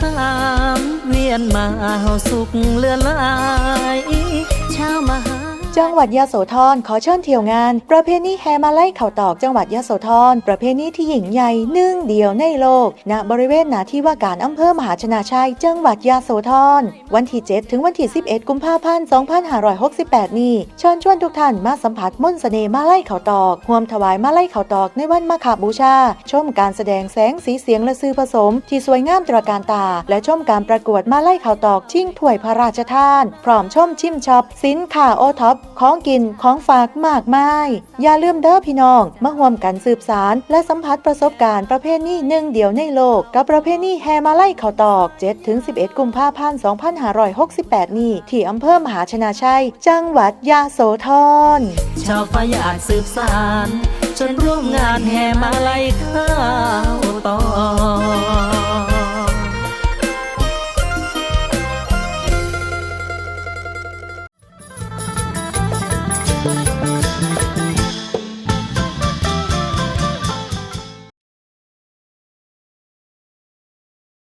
สามเวียนมาเฮาสุขเลือนลายชามา จังหวัดยะโสธรขอเชิญเที่ยวงาน ประเพณีแห่มาไล่เข่าตอกจังหวัดยะโสธรประเพณีที่ยิ่งใหญ่หนึ่งเดียวในโลก ณบริเวณหนาที่ว่าการอำเภอมหาชนะชัย จังหวัดยะโสธรวันที่ 7 ถึงวันที่ 11 กุมภาพันธ์ 2568 นี้ เชิญชวนทุกท่านมาสัมผัสมนต์เสน่ห์มาไล่เข่าตอกร่วมถวายมาไล่เข่าตอกในวันมาฆบูชา ชมการแสดงแสงสีเสียงและสื่อผสม ที่สวยงามตระการตา และชมการประกวดมาไล่เข่าตอกชิงถ้วยพระราชทาน พร้อมชมชิมช็อปสินค้าโอท็อปของกิน ของฝากมากมาย อย่าลืมเด้อพี่น้อง มาร่วมกันสืบสาร และสัมผัสประสบการณ์ประเพณีหนึ่งเดียวในโลก กับประเพณีแฮมาไล่เข่าตอก7-11 กุมภาพันธ์ 2568 นี้ ที่อำเภอมหาชนะชัย จังหวัดยะโสธร ชาวฟ้าอยากสืบสาร จนร่วมงานแห่มาลัยข้าว